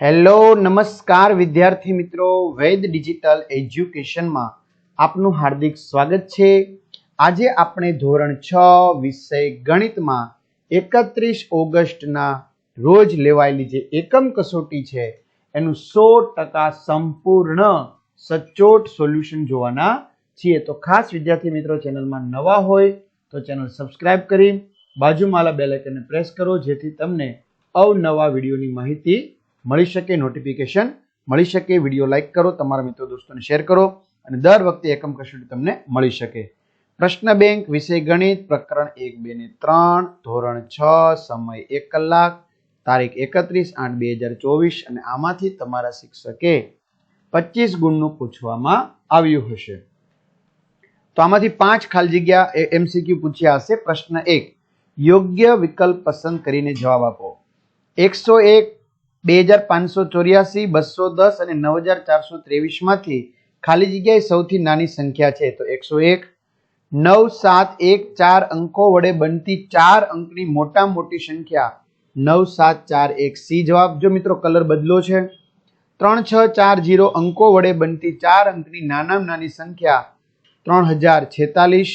Hello, નમસ્કાર વિદ્યાર્થી મિત્રો, વૈદ ડિજિટલ એજ્યુકેશનમાં આપનું હાર્દિક સ્વાગત છે. આજે આપણે ધોરણ છ વિષય ગણિતમાં એકત્રીસ ઓગસ્ટના રોજ લેવાયેલી જે એકમ કસોટી છે, એનું સો ટકા સંપૂર્ણ સચોટ સોલ્યુશન જોવાના છીએ. તો ખાસ વિદ્યાર્થી મિત્રો, ચેનલમાં નવા હોય તો ચેનલ સબસ્ક્રાઇબ કરી, બાજુમાં આલા બેલ આઇકનને પ્રેસ કરો, જેથી તમને અવનવા વિડીયોની માહિતી મળી શકે નોટિફિકેશન મળી શકે વીડિયો લાઇક કરો, તમારા મિત્રો દોસ્તોને શેર કરો અને દર વખતે એકમ કસોટી તમને મળી શકે. પ્રશ્ન બેંક વિષય ગણિત, પ્રકરણ એક, બે ને ત્રણ, ધોરણ છ, સમય એક કલાક, તારીખ એકત્રીસ આઠ, બે હજાર ચોવીસ અને આમાંથી તમારા શિક્ષકે પચીસ ગુણનું પૂછવામાં આવ્યું હશે. તો આમાંથી પાંચ ખાલી જગ્યા એમસીક્યુ પૂછ્યા હશે. પ્રશ્ન એક, યોગ્ય વિકલ્પ પસંદ કરીને જવાબ આપો. એકસો એક બે હજાર પાંચસો ચોર્યાસી, બસો દસ અને નવ હજાર ચારસો ત્રેવીસમાંથી ખાલી જગ્યાએ સૌથી નાની સંખ્યા છે, તો એકસો એક. નવ સાત એક ચાર અંકો વડે બનતી ચાર અંકની મોટા મોટી સંખ્યા નવ સાત ચાર એક સી. જવાબ જો મિત્રો કલર બદલો છે, ત્રણ છ ચાર જીરો અંકો વડે બનતી ચાર અંકની નાનામાં નાની સંખ્યા ત્રણ હજાર છેતાલીસ.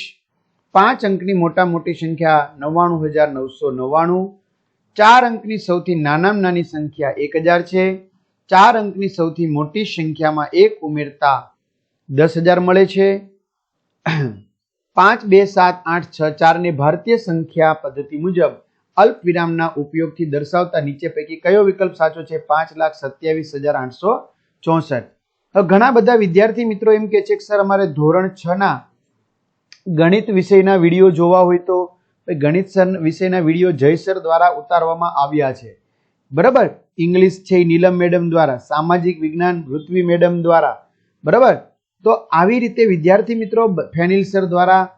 પાંચ અંકની મોટા મોટી સંખ્યા નવ્વાણું હજાર નવસો નવ્વાણું. ચાર અંકની સૌથી નાનામાં નાની સંખ્યા એક હજાર છે. ચાર અંકની સૌથી મોટી સંખ્યામાં એક ઉમેરતા દસ હજાર મળે છે. પાંચ બે સાત આઠ છ ચારને ભારતીય સંખ્યા પદ્ધતિ મુજબ અલ્પ વિરામના ઉપયોગથી દર્શાવતા નીચે પૈકી કયો વિકલ્પ સાચો છે? પાંચ લાખ સત્યાવીસ હજાર આઠસો ચોસઠ. ઘણા બધા વિદ્યાર્થી મિત્રો એમ કે છે કે, સર, અમારે ધોરણ છ ના ગણિત વિષયના વીડિયો જોવા હોય તો ગણિત સર વિષયના વીડિયો જય સર દ્વારા ઉતારવામાં આવ્યા છે. બરાબર? ઇંગ્લિશ છે એ નીલમ મેડમ દ્વારા, સામાજિક વિજ્ઞાન પૃથ્વી મેડમ દ્વારા. બરાબર? તો આવી રીતે વિદ્યાર્થી મિત્રો ફેનિલ સર દ્વારા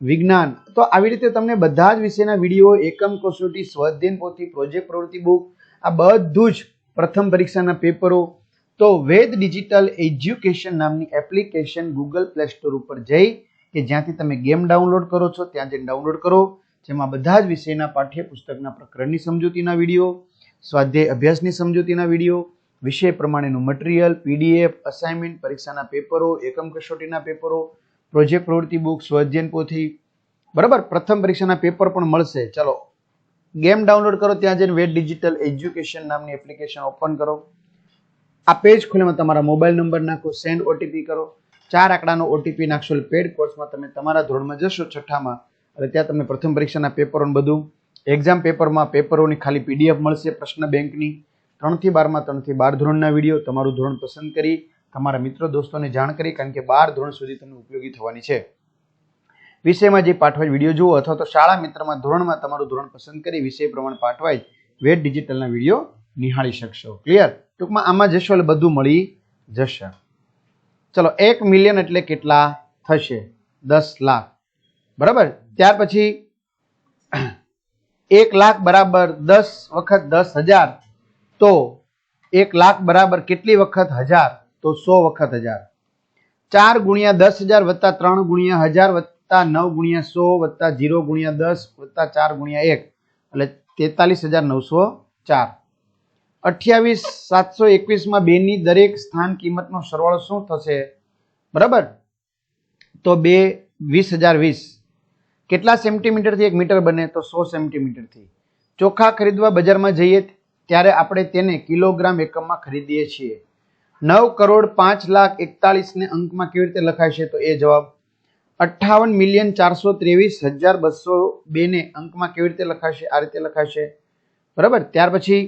વિજ્ઞાન, તો આવી રીતે તમને બધા જ વિષયના વીડિયો, એકમ કસોટી, સ્વાધ્યન પોથી, પ્રોજેક્ટ પ્રવૃત્તિ બુક, આ બધું જ પ્રથમ પરીક્ષાના પેપરો, તો વેદ ડિજિટલ એજ્યુકેશન નામની એપ્લિકેશન ગૂગલ પ્લે સ્ટોર ઉપર જઈ, કે જ્યાંથી તમે ગેમ ડાઉનલોડ કરો છો, ત્યાં જઈને ડાઉનલોડ કરો. જેમાં બધા જ વિષયના પાઠ્યપુસ્તકના પ્રકરણની સમજૂતીના વીડિયો, સ્વાધ્યાય અભ્યાસની સમજૂતીના વીડિયો, વિષય પ્રમાણેનું મટીરિયલ, પીડીએફ, અસાઇનમેન્ટ, પરીક્ષાના પેપરો, એકમ કસોટીના પેપરો, પ્રોજેક્ટ પ્રવૃત્તિ બુક, સ્વાધ્યાયન પોથી. બરાબર? પ્રથમ પરીક્ષાના પેપર પણ મળશે. ચલો. ગેમ ડાઉનલોડ કરો ત્યાં જઈને વેટ ડિજિટલ એજ્યુકેશન નામની એપ્લિકેશન ઓપન કરો. આ પેજ ખોલીમાં તમારા મોબાઈલ નંબર નાખો, સેન્ડ ઓટીપી કરો. ચાર આંકડાનો ઓટીપી નાખશો પેડ કોર્સમાં તમે તમારા ધોરણમાં જશો છઠ્ઠામાં. અને ત્યાં તમને પ્રથમ પરીક્ષાના પેપરો બધું. એક્ઝામ પેપરમાં પેપરોની ખાલી પીડીએફ મળશે પ્રશ્ન બેંકની. ત્રણથી બારમાં, ત્રણથી બાર ધોરણના વીડિયો. તમારું ધોરણ પસંદ કરી, તમારા મિત્રો, દોસ્તોને જાણ કરી, કારણ કે બાર ધોરણ સુધી તમને ઉપયોગી થવાની છે. વિષયમાં જે પાઠવાય વીડિયો જુઓ, અથવા તો શાળા મિત્રમાં ધોરણમાં તમારું ધોરણ પસંદ કરી, વિષય પ્રમાણે પાઠવાય વેટ ડિજિટલના વીડિયો નિહાળી શકશો. ક્લિયર ટૂંકમાં આમાં જશો એટલે બધું મળી જશે. ચલો, એક મિલિયન એટલે કેટલા થશે? દસ લાખ. બરાબર? ત્યાર પછી એક લાખ બરાબર દસ વખત દસ હજાર, તો એક લાખ બરાબર કેટલી વખત હજાર, તો સો વખત હજાર. ચાર ગુણ્યા દસ હજાર વત્તા ત્રણ ગુણ્યા હજાર વત્તા નવ ગુણ્યા સો વત્તા જીરો ગુણ્યા દસ વત્તા ચાર ગુણ્યા એક, એટલે તેતાલીસ હજાર નવસો ચાર. અઠ્યાવીસ સાતસો એકવીસમાં બેની દરેક સ્થાન કિંમતનો સરવાળો શું થશે? બરાબર? તો બે વીસ હજાર વીસ. કેટલા સેન્ટીમીટરથી એક મીટર બને તો સો સેન્ટીમીટરથી? ચોખા ખરીદવા બજારમાં જઈએ ત્યારે આપણે તેને કિલોગ્રામ એકમમાં ખરીદીએ છીએ. નવ કરોડ પાંચ લાખ એકતાલીસને અંકમાં કેવી રીતે લખાય છે તો એ જવાબ અઠ્ઠાવન મિલિયન ચારસો ત્રેવીસ હજાર બસો બેને અંકમાં કેવી રીતે લખાશે? આ રીતે લખાશે. બરાબર? ત્યાર પછી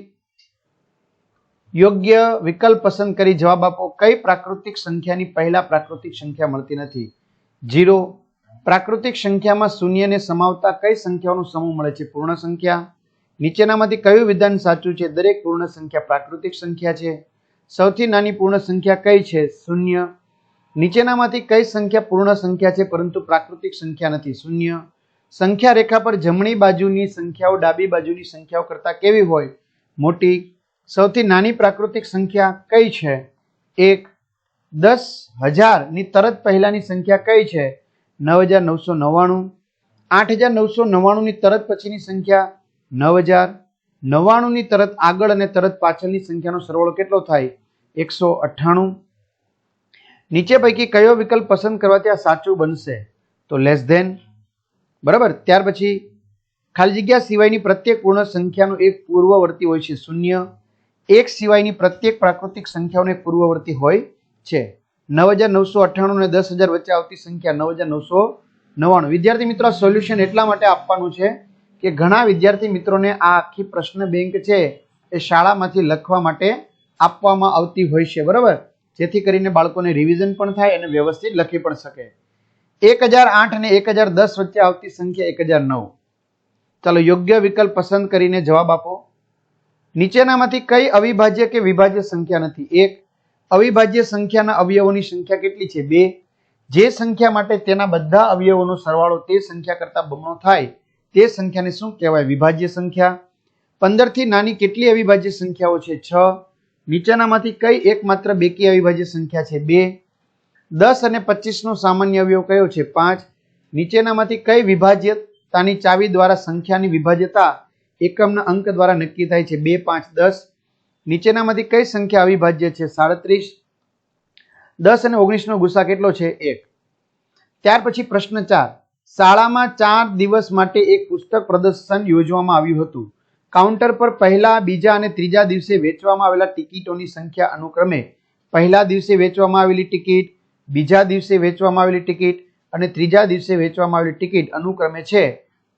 યોગ્ય વિકલ્પ પસંદ કરી જવાબ આપો. કઈ પ્રાકૃતિક સંખ્યાની પહેલા પ્રાકૃતિક સંખ્યા મળતી નથી? જીરો પ્રાકૃતિક સંખ્યામાં શૂન્યને સમાવતા કઈ સંખ્યાઓનો સમૂહ મળે છે? પૂર્ણ સંખ્યા નીચેનામાંથી કયું વિધાન સાચું છે? દરેક પૂર્ણ સંખ્યા પ્રાકૃતિક સંખ્યા છે. સૌથી નાની પૂર્ણ સંખ્યા કઈ છે? શૂન્ય. નીચેનામાંથી કઈ સંખ્યા પૂર્ણ સંખ્યા છે? પરંતુ પ્રાકૃતિક સંખ્યા નથી. શૂન્ય. સંખ્યા રેખા પર જમણી બાજુની સંખ્યાઓ ડાબી બાજુની સંખ્યાઓ કરતાં કેવી હોય? મોટી. સૌથી નાની પ્રાકૃતિક સંખ્યા કઈ છે? એક. દસ હજારની તરત પહેલાની સંખ્યા કઈ છે? નવ હજાર નવસો નવ્વાણું, આઠ હજાર નવસો નવ્વાણુંની તરત પછીની સંખ્યા નવ હજાર નવ્વાણુંની તરત આગળ અને તરત પાછળની સંખ્યાનો સરવાળો કેટલો થાય? એકસો અઠ્ઠાણું. નીચે પૈકી કયો વિકલ્પ પસંદ કરવાથી આ સાચું બનશે? તો લેસ ધેન. બરાબર? ત્યાર પછી ખાલી જગ્યા સિવાયની પ્રત્યેક પૂર્ણ સંખ્યાનો એક પૂર્વવર્તી હોય છે શૂન્ય. એક સિવાયની પ્રત્યેક પ્રાકૃતિક સંખ્યાઓનો પૂર્વવર્તી હોય છે. નવ હજાર નવસો અઠ્ઠાણું અને દસ હજાર વચ્ચે આવતી સંખ્યા નવ હજાર નવસો નવ્વાણું. વિદ્યાર્થી મિત્રો સોલ્યુશન એટલા માટે આપવાનું છે કે ઘણા વિદ્યાર્થી મિત્રોને આ આખી પ્રશ્ન બેંક છે એ શાળામાંથી લખવા માટે આપવામાં આવતી હોય છે, બરાબર? જેથી કરીને બાળકોને રિવિઝન પણ થાય અને વ્યવસ્થિત લખી પણ શકે. એક હજાર આઠ અને એક હજાર દસ વચ્ચે આવતી સંખ્યા એક હજાર નવ. ચાલો, યોગ્ય વિકલ્પ પસંદ કરીને જવાબ આપો. નીચેનામાંથી કઈ અવિભાજ્ય કે વિભાજ્ય સંખ્યા નથી? એક અવિભાજ્ય સંખ્યાના અવયવોની સંખ્યા કેટલી છે? બે. જે સંખ્યા માટે તેના બધા અવયવોનો સરવાળો તે સંખ્યા કરતા બમણો થાય, તે સંખ્યાને શું કહેવાય? વિભાજ્ય સંખ્યા. પંદરથી નાની કેટલી અવિભાજ્ય સંખ્યાઓ છે? છ. નીચેનામાંથી કઈ એકમાત્ર બેકી અવિભાજ્ય સંખ્યા છે? બે. દસ અને પચીસનો સામાન્ય અવયવ કયો છે? પાંચ. નીચેનામાંથી કઈ વિભાજ્યતાની ચાવી દ્વારા સંખ્યાની વિભાજ્યતા એકમના અંક દ્વારા નક્કી થાય છે? બે, પાંચ, દસ. નીચેનામાંથી કઈ સંખ્યા અવિભાજ્ય છે? સાડત્રીસ, દસ અને ઓગણીસનો ગુસ્સા કેટલો છે? એક. ત્યાર પછી પ્રશ્ન ચાર. શાળામાં ચાર દિવસ માટે એક પુસ્તક પ્રદર્શન યોજવામાં આવ્યું હતું. કાઉન્ટર પર પહેલા, બીજા અને ત્રીજા દિવસે વેચવામાં આવેલા ટિકિટોની સંખ્યા અનુક્રમે પહેલા દિવસે વેચવામાં આવેલી ટિકિટ, બીજા દિવસે વેચવામાં આવેલી ટિકિટ અને ત્રીજા દિવસે વેચવામાં આવેલી ટિકિટ અનુક્રમે છે.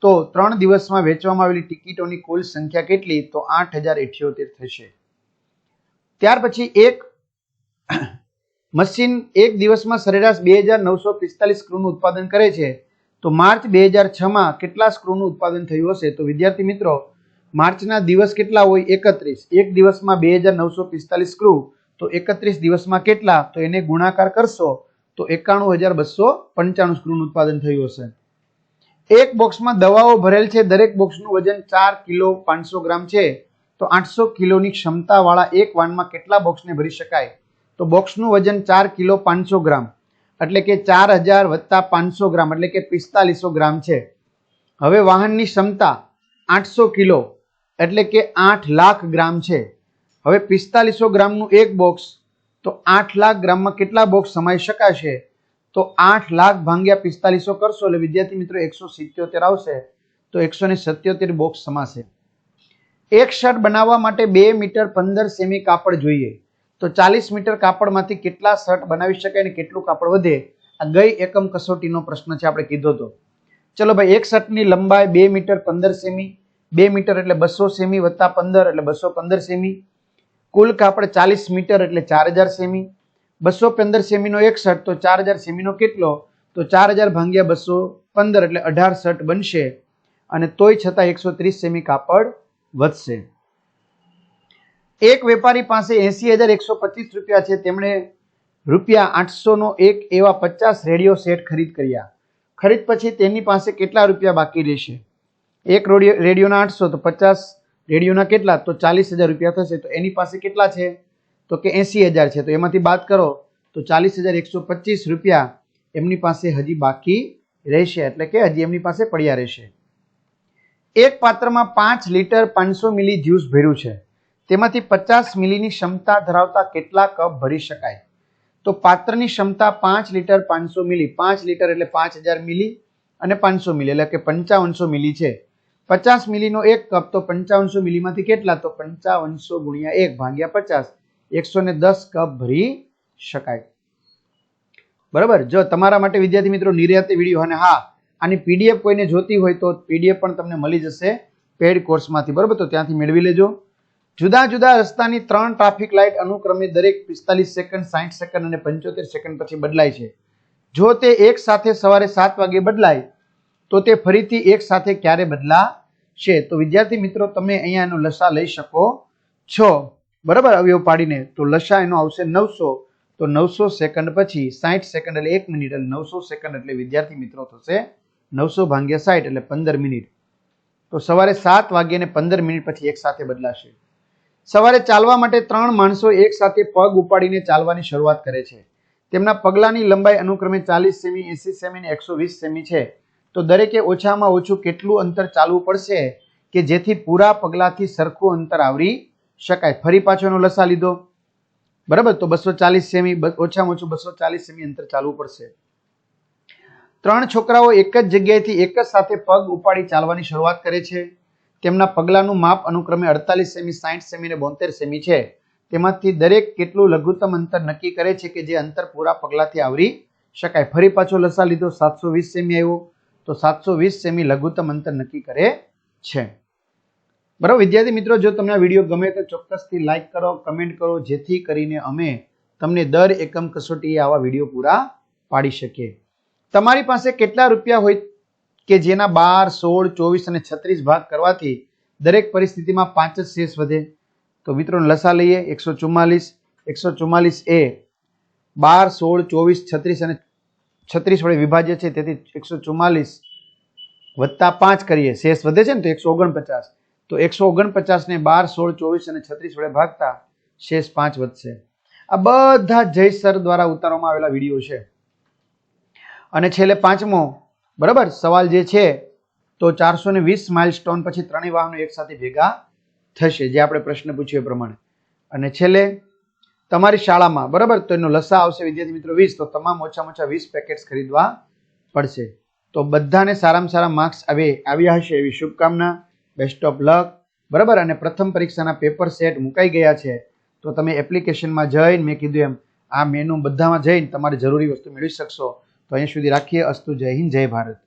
તો ત્રણ દિવસમાં વેચવામાં આવેલી ટિકિટોની કુલ સંખ્યા કેટલી? તો આઠ હજાર થશે. ત્યાર પછી એક મશીન એક દિવસમાં સરેરાશ બે હજાર નવસો પિસ્તાલીસ સ્ક્રૂનું ઉત્પાદન કરે છે. તો માર્ચ બે હજાર છમાં કેટલા સ્ક્રૂનું ઉત્પાદન થયું હશે? તો વિદ્યાર્થી મિત્રો, માર્ચના દિવસ કેટલા હોય? એકત્રીસ. એક દિવસમાં બે હજાર નવસો પિસ્તાલીસ સ્ક્રૂ તો એકત્રીસ દિવસમાં કેટલા? તો એને ગુણાકાર કરશો, તો એકાણું હજાર બસો પંચાણું સ્ક્રૂનું ઉત્પાદન થયું હશે. એક બોક્સમાં દવાઓ ભરેલ છે. દરેક બોક્સનું વજન ચાર કિલો પાંચસો ગ્રામ છે. તો આઠસો કિલોની ક્ષમતાવાળા એક વાનમાં કેટલા બોક્સને ભરી શકાય? તો બોક્સનું વજન ચાર કિલો પાંચસો ગ્રામ. એટલે કે ચાર હજાર વત્તા પાંચસો ગ્રામ, એટલે કે પિસ્તાલીસો ગ્રામ છે. હવે વાહનની ક્ષમતા આઠસો કિલો, એટલે કે આઠ લાખ ગ્રામ છે. હવે પિસ્તાલીસો ગ્રામનું એક બોક્સ, તો આઠ લાખ ગ્રામમાં કેટલા બોક્સ સમાઈ શકાશે? તો આઠ લાખ ભાંગ્યા પિસ્તાલીસો કરશો, એટલે વિદ્યાર્થી મિત્રો એકસો સિત્યોતેર આવશે, તો એકસો ને સત્યોતેર બોક્સ સમાશે. એક શર્ટ બનાવવા માટે બે મીટર પંદર સેમી કાપડ જોઈએ. તો ચાલીસ મીટર કાપડમાંથી કેટલા શર્ટ બનાવી શકાય અને કેટલું કાપડ વધે? આ ગઈ એકમ કસોટીનો પ્રશ્ન છે આપણે કીધો હતો ચલો ભાઈ, એક શર્ટની લંબાઈ બે મીટર પંદર સેમી, બે મીટર એટલે બસો સેમી વત્તા પંદર એટલે બસો પંદર સેમી, કુલ કાપડ ચાલીસ મીટર એટલે ચાર હજાર સેમી, બસો પંદર સેમીનો એક શર્ટ તો ચાર હજાર સેમીનો કેટલો? તો ચાર હજાર ભાંગ્યા બસો પંદર એટલે અઢાર શર્ટ બનશે. અને તોય છતાં એકસો ત્રીસ સેમી કાપડ વધશે. એક વેપારી પાસે એસી હજાર એકસો પચીસ રૂપિયા છે. તેમણે રૂપિયા આઠસોનો એક એવા પચાસ રેડિયો સેટ ખરીદ કર્યા. ખરીદ પછી તેની પાસે કેટલા રૂપિયા બાકી રહેશે? એક રેડિયો, રેડિયોના આઠસો, તો પચાસ, રેડિયોના કેટલા? તો ચાલીસ હજાર રૂપિયા થશે. તો એની પાસે કેટલા છે? તો કે એસી હજાર છે. તો એમાંથી બાદ કરો. તો ચાલીસ હજાર એકસો પચીસ રૂપિયા એમની પાસે હજી બાકી રહેશે. એટલે કે હજી એમની પાસે પડ્યા રહેશે. એક પાત્રમાં પાંચ લીટર પાંચસો મિલી જ્યુસ ભર્યું છે. તેમાંથી પચાસ મિલીની ક્ષમતા ધરાવતા કેટલા કપ ભરી શકાય? તો પાત્રની ક્ષમતા પાંચ લીટર પાંચસો મિલી, પાંચ લીટર એટલે પાંચ હજાર મિલી અને પાંચસો મિલી એટલે કે પંચાવનસો મિલી છે. પચાસ મિલીનો એક કપ તો પંચાવનસો મિલીમાંથી કેટલા? તો પંચાવનસો ગુણ્યા એક ભાગ્યા પચાસ, એકસો ને દસ કપ ભરી શકાય. બરાબર? જો તમારા માટે વિદ્યાર્થી મિત્રો નિર્યાતી વીડિયો અને હા આની પીડીએફ કોઈને જોતી હોય તો પીડીએફ પણ તમને મળી જશે પેડ કોર્સમાંથી, બરાબર? તો ત્યાંથી મેળવી લેજો. જુદા જુદા રસ્તાની ત્રણ ટ્રાફિક લાઇટ અનુક્રમે દરેક પિસ્તાલીસ સેકન્ડ સાઠ સેકન્ડ અને પંચોતેર સેકન્ડ પછી બદલાય છે. જો તે એક સાથે સવારે સાત વાગે બદલાય, તો તે ફરીથી એક સાથે ક્યારે બદલાશે? તો વિદ્યાર્થી મિત્રો, તમે અહીંયા એનો લસા લઈ શકો છો. બરાબર? અવયવ પાડીને. તો લસા એનો આવશે નવસો. તો નવસો સેકન્ડ પછી સાઠ સેકન્ડ એટલે એક મિનિટ, એટલે નવસો સેકન્ડ એટલે વિદ્યાર્થી મિત્રો થશે નવસો ભાગ્યા સાઠ એટલે પંદર મિનિટ. તો સવારે સાત વાગ્યે ને પંદર મિનિટ પછી એક સાથે બદલાશે. સવારે ચાલવા માટે ત્રણ માણસો એક સાથે પગ ઉપાડીને ચાલવાની શરૂઆત કરે છે. તેમના પગલાંની લંબાઈ અનુક્રમે ચાલીસ સેમી, એસી સેમી અને એકસો વીસ સેમી છે. તો દરેકે ઓછામાં ઓછું કેટલું અંતર ચાલવું પડશે કે જેથી પૂરા પગલાથી સરખું અંતર આવરી શકાય? ફરી પાછો એનો લસા લીધો. બરાબર? તો બસો ચાલીસ સેમી ઓછામાં ઓછું બસો ચાલીસ સેમી અંતર ચાલવું પડશે. ત્રણ છોકરાઓ એક જ જગ્યાએથી એક જ સાથે પગ ઉપાડી ચાલવાની શરૂઆત કરે છે. તેમના પગલાંનું માપ અનુક્રમે અડતાલીસ સેમી સાઠ સેમી અને બોતેર સેમી છે. તેમાંથી દરેક કેટલું લઘુત્તમ અંતર નક્કી કરે છે કે જે અંતર પૂરા પગલાથી આવરી શકાય. ફરી પાછો લસા લીધો, સાતસો વીસ સેમી આવ્યો. તો સાતસો વીસ સેમી લઘુત્તમ અંતર નક્કી કરે છે. બરાબર, વિદ્યાર્થી મિત્રો, જો તમને આ વીડિયો ગમે તો ચોક્કસથી લાઇક કરો, કમેન્ટ કરો, જેથી કરીને અમે તમને દર એકમ કસોટીએ આવા વીડિયો પૂરા પાડી શકીએ. તમારી પાસે કેટલા રૂપિયા હોય કે જેના બાર, સોળ, ચોવીસ અને છત્રીસ ભાગ કરવાથી દરેક પરિસ્થિતિમાં પાંચ જ શેષ વધે? તો મિત્રોને લસા લઈએ, એકસો ચુમ્માલીસ. એકસો ચુમ્માલીસ એ બાર, સોળ, ચોવીસ, છત્રીસ અને છત્રીસ વડે વિભાજ્ય છે, તેથી એકસો ચુમ્માલીસ વત્તા પાંચ કરીએ. શેષ વધે છે ને તો એકસો ઓગણપચાસ. તો એકસો ઓગણપચાસને બાર, સોળ, ચોવીસ અને છત્રીસ વડે ભાગતા શેષ પાંચ વધશે. આ બધા જયસર દ્વારા ઉતારવામાં આવેલા વીડિયો છે. અને છેલ્લે પાંચમો, બરાબર? સવાલ જે છે, તો ચારસો ને વીસ માઇલસ્ટોન પછી ત્રણેય વાહનો એકસાથે ભેગા થશે, જે આપણે પ્રશ્ન પૂછ્યો એ પ્રમાણે. અને છેલ્લે, તમારી શાળામાં, બરાબર? તો એનો લસા આવશે, વિદ્યાર્થી મિત્રો, વીસ, તો તમામ ઓછામાં ઓછા વીસ પેકેટ્સ ખરીદવા પડશે. તો બધાને સારામાં સારા માર્ક્સ આવે, આવ્યા હશે એવી શુભકામના. બેસ્ટ ઓફ લક, બરાબર? અને પ્રથમ પરીક્ષાના પેપર સેટ મુકાઈ ગયા છે. તો તમે એપ્લિકેશનમાં જઈને મેં કીધું એમ, આ મેનુ બધામાં જઈને તમારે જરૂરી વસ્તુ મેળવી શકશો. તો અહીં સુધી રાખીએ. અસ્તુ જય હિન્દ જય ભારત.